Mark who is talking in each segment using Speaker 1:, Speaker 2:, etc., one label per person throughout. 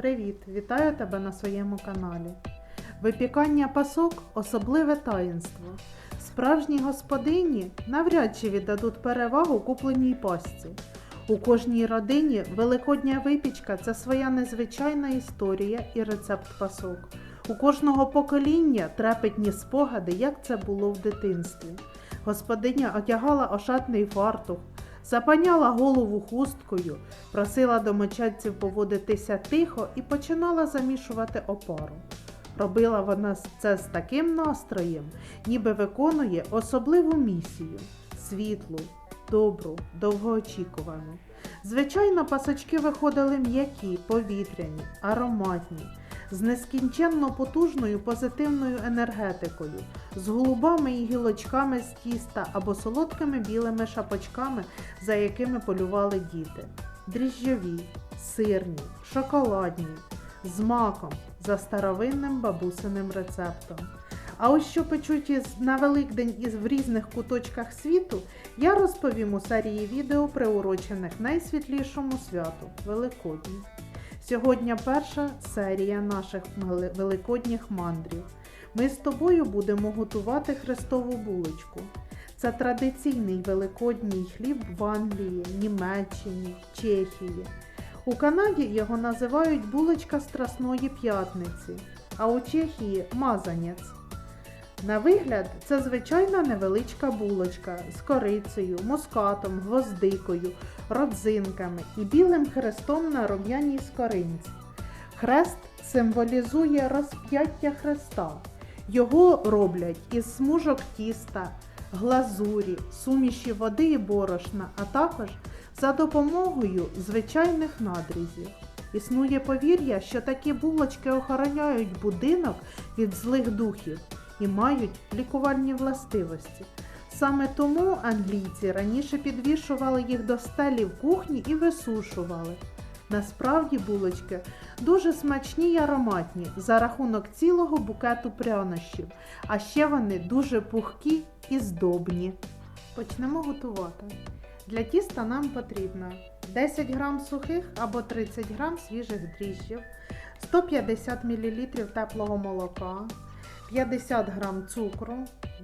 Speaker 1: Привіт! Вітаю тебе на своєму каналі. Випікання пасок особливе таїнство. Справжні господині навряд чи віддадуть перевагу купленій пасці. У кожній родині великодня випічка це своя незвичайна історія і рецепт пасок. У кожного покоління трепетні спогади, як це було в дитинстві. Господиня одягала ошатний фартух, запаняла голову хусткою, просила домочадців поводитися тихо і починала замішувати опару. Робила вона це з таким настроєм, ніби виконує особливу місію світлу, добру, довгоочікувану. Звичайно, пасочки виходили м'які, повітряні, ароматні, з нескінченно потужною позитивною енергетикою, з голубами і гілочками з тіста або солодкими білими шапочками, за якими полювали діти. Дріжджові, сирні, шоколадні, з маком за старовинним бабусиним рецептом. А ось що печуть із на Великдень із в різних куточках світу, я розповім у серії відео, приурочених найсвітлішому святу Великодню. Сьогодні перша серія наших великодніх мандрів. Ми з тобою будемо готувати хрестову булочку. Це традиційний великодній хліб в Англії, Німеччині, Чехії. У Канаді його називають булочка Страсної п'ятниці, а у Чехії мазанець. На вигляд, це звичайна невеличка булочка з корицею, мускатом, гвоздикою, родзинками і білим хрестом на рум'яній скоринці. Хрест символізує розп'яття хреста. Його роблять із смужок тіста, глазурі, суміші води і борошна, а також за допомогою звичайних надрізів. Існує повір'я, що такі булочки охороняють будинок від злих духів і мають лікувальні властивості. Саме тому англійці раніше підвішували їх до стелі в кухні і висушували. Насправді булочки дуже смачні й ароматні за рахунок цілого букету прянощів, а ще вони дуже пухкі і здобні. Почнемо готувати. Для тіста нам потрібно 10 г сухих або 30 г свіжих дріжджів, 150 мл теплого молока, 50 г цукру,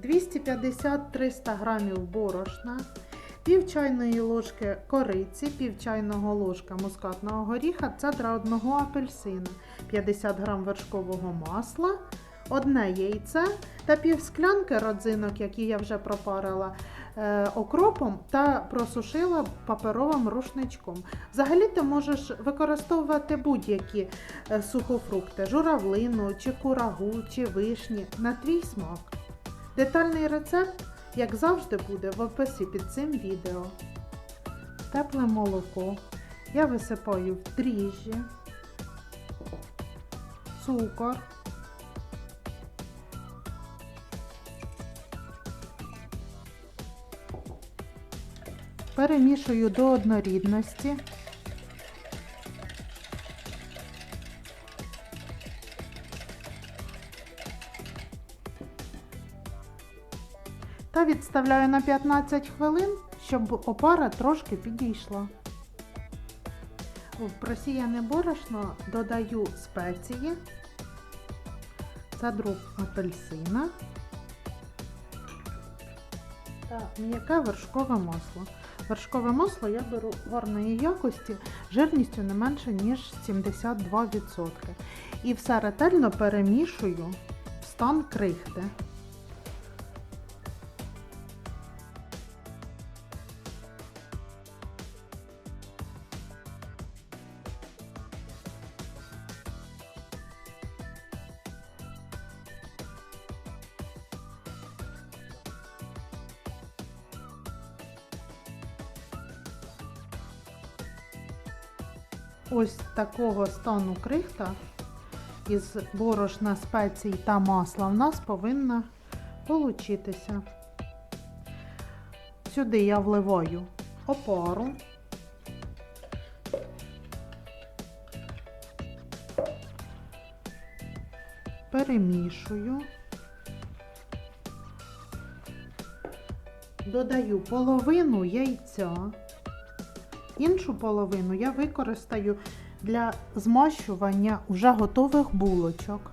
Speaker 1: 250-300 г борошна, пів чайної ложки кориці, пів чайного ложка мускатного горіха, цедра одного апельсина, 50 г вершкового масла, одне яйце та пів склянки родзинок, які я вже пропарила окропом та просушила паперовим рушничком. Взагалі ти можеш використовувати будь-які е, сухофрукти, журавлину, чи курагу, чи вишні на твій смак. Детальний рецепт, як завжди, буде в описі під цим відео. Тепле молоко я висипаю в дріжджі, цукор. Перемішую до однорідності. Та відставляю на 15 хвилин, щоб опара трошки підійшла. В просіяне борошно додаю спеції, цедру апельсина та м'яке вершкове масло. Вершкове масло я беру гарної якості, жирністю не менше, ніж 72%. І все ретельно перемішую в стан крихти. Ось такого стану крихта із борошна спецій та масла в нас повинна получитися. Сюди я вливаю опару. Перемішую. Додаю половину яйця. Іншу половину я використаю для змащування уже готових булочок.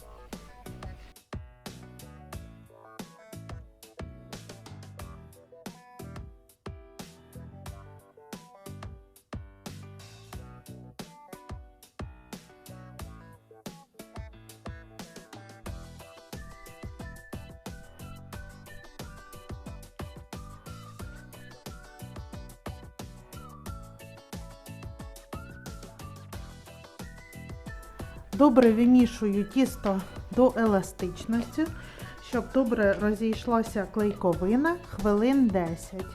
Speaker 1: Добре вимішую тісто до еластичності, щоб добре розійшлася клейковина хвилин 10.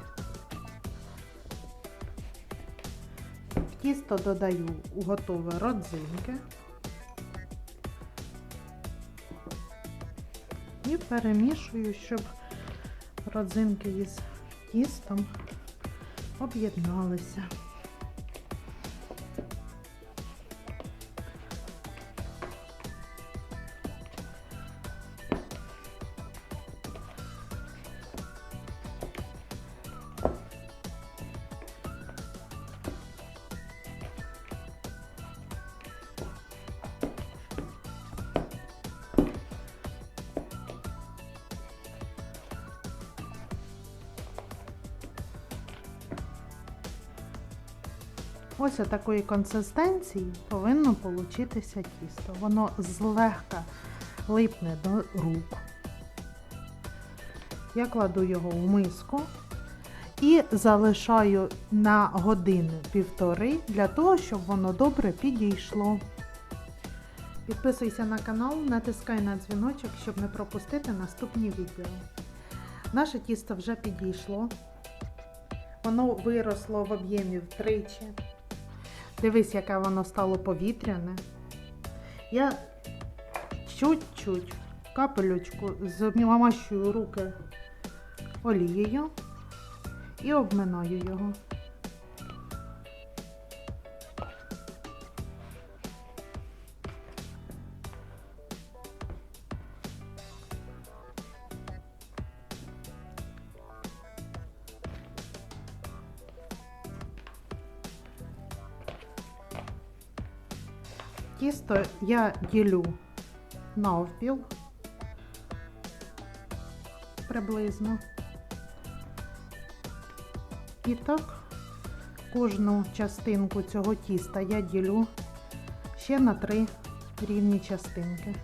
Speaker 1: В тісто додаю готові родзинки і перемішую, щоб родзинки із тістом об'єдналися. Ось такої консистенції повинно получитися тісто. Воно злегка липне до рук. Я кладу його в миску і залишаю на годину-півтори для того, щоб воно добре підійшло. Підписуйся на канал, натискай на дзвіночок, щоб не пропустити наступні відео. Наше тісто вже підійшло. Воно виросло в об'ємі втричі. Дивись, яке воно стало повітряне. Я чуть-чуть капелючку змащую руки олією і обминаю його. Тісто я ділю навпіл приблизно. І так кожну частинку цього тіста я ділю ще на три рівні частинки.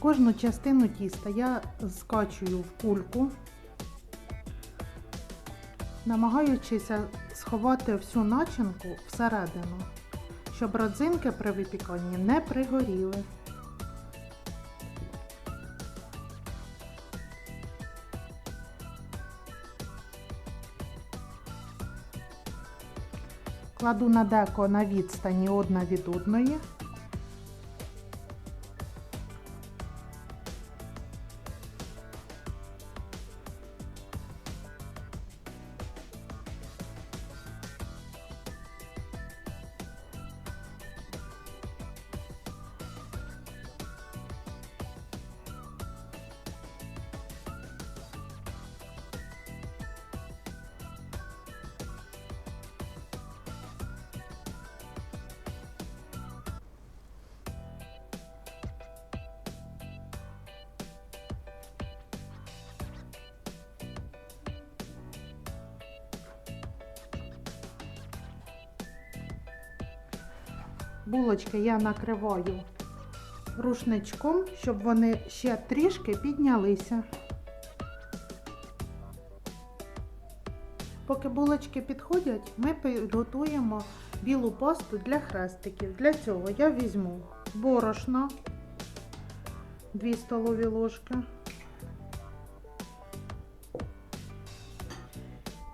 Speaker 1: Кожну частину тіста я скачую в кульку, намагаючися сховати всю начинку всередину, щоб родзинки при випіканні не пригоріли. Кладу на деко на відстані одна від одної. Булочки я накриваю рушничком, щоб вони ще трішки піднялися. Поки булочки підходять, ми підготуємо білу пасту для хрестиків. Для цього я візьму борошно 2 столові ложки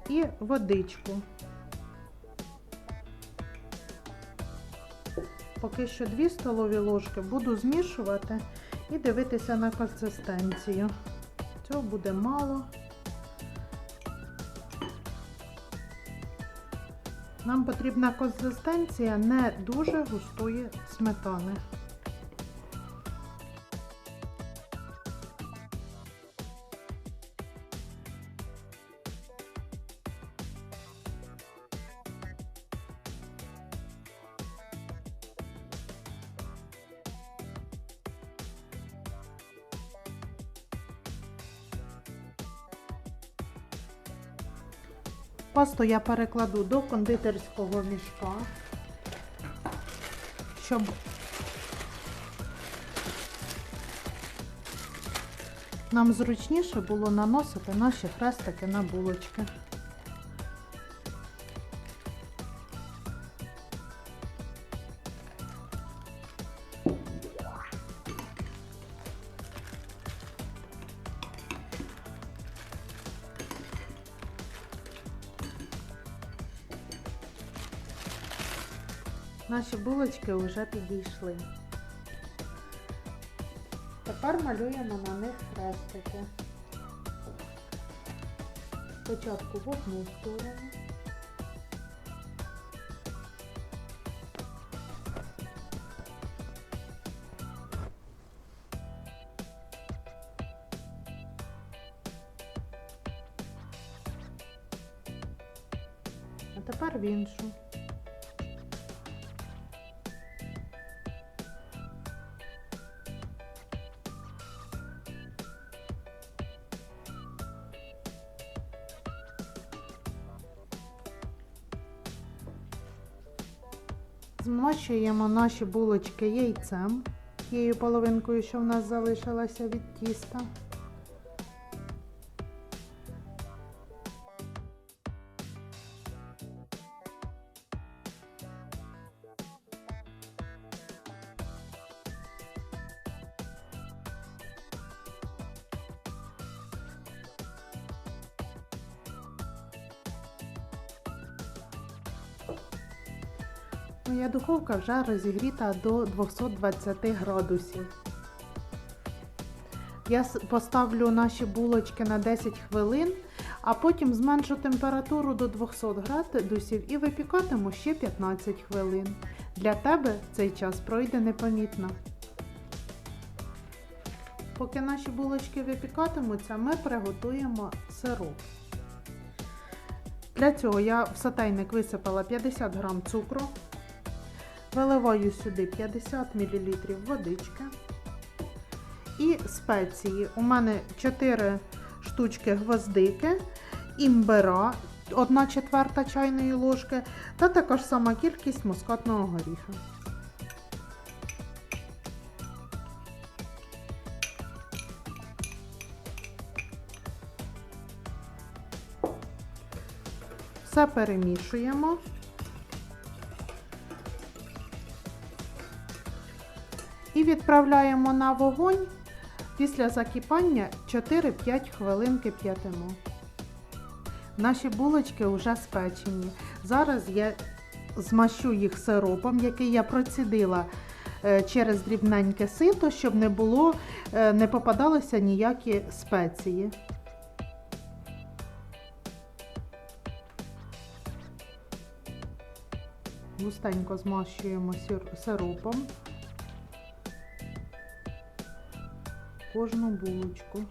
Speaker 1: і водичку. Поки що 2 столові ложки буду змішувати і дивитися на консистенцію. Цього буде мало. Нам потрібна консистенція не дуже густої сметани. Пасту я перекладу до кондитерського мішка, щоб нам зручніше було наносити наші хрестики на булочки. Наші булочки вже підійшли. Тепер малюємо на них хрестики. Спочатку в одну сторону. А тепер в іншу. Змащуємо наші булочки яйцем, тією половинкою, що в нас залишилася від тіста. Моя духовка вже розігріта до 220 градусів. Я поставлю наші булочки на 10 хвилин, а потім зменшу температуру до 200 градусів і випікатиму ще 15 хвилин. Для тебе цей час пройде непомітно. Поки наші булочки випікатимуться, ми приготуємо сироп. Для цього я в сотейник висипала 50 г цукру, Виливаю сюди 50 мл водички і спеції. У мене 4 штучки гвоздики, імбира, 1 четверта чайної ложки та така ж сама кількість мускатного горіха. Все перемішуємо. Відправляємо на вогонь. Після закипання 4-5 хвилин кип'ятимо. Наші булочки вже спечені. Зараз я змащу їх сиропом, який я процідила е, через дрібненьке сито, щоб не було, е, не попадалися ніякі спеції. Густенько змащуємо сир- сиропом. Кожну булочку.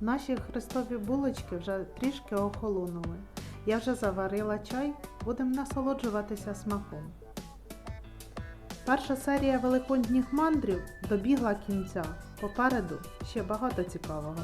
Speaker 1: Наші хрестові булочки вже трішки охолонули. Я вже заварила чай, будемо насолоджуватися смаком. Перша серія великодніх мандрів добігла кінця. Попереду ще багато цікавого.